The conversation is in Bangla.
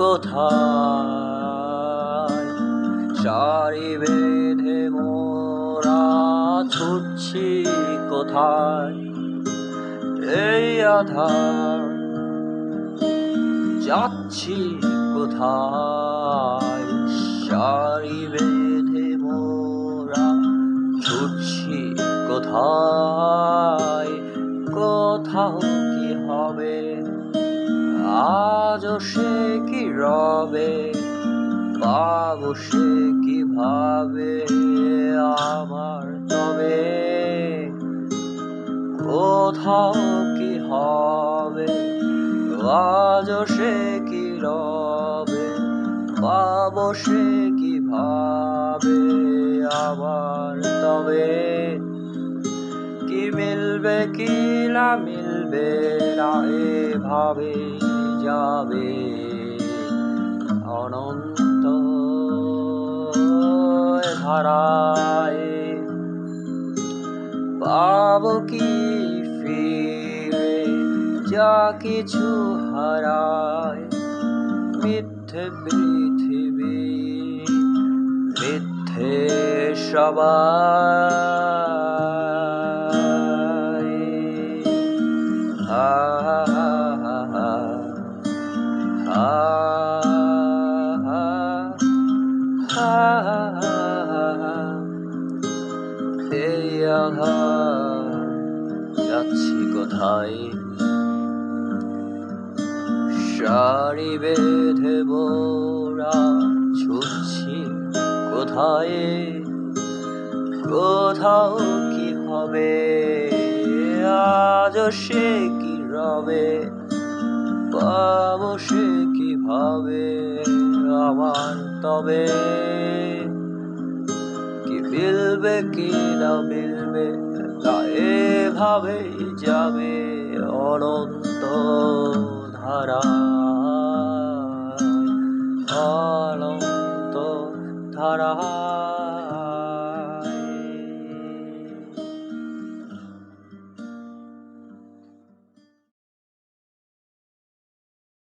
কোথায় সারি বেঁধে মোরা ছুটছি কোথায়? এই আধার যাচ্ছি কোথায়? সারি বেঁধে মোরা ছুটছি কোথায়? কোথাও কি হবে? আজও সে কি রবে? পাবো সে কীভাবে আমার তবে? কোথাও কি হবে? আজও সে কি রবে? পাবো সে কীভাবে আমার তবে? কি মিলবে, কি না মিলবে না এভাবে যাবে অনন্ত ধারায় পাবো কি ফিরে যা কিছু হারায় মিথ্যে পৃথিবী মিথ্যে সবাই এই আধার যাচ্ছি কোথায়? সারি বেঁধে বোরা ছুটছি কোথায় কোথাও কি হবে আজ সে কি রবে পাবো সে কীভাবে আমার তবে মিলবে কি না মিলবে তা এভাবে যাবে অনন্ত ধারা। অনন্ত ধারা।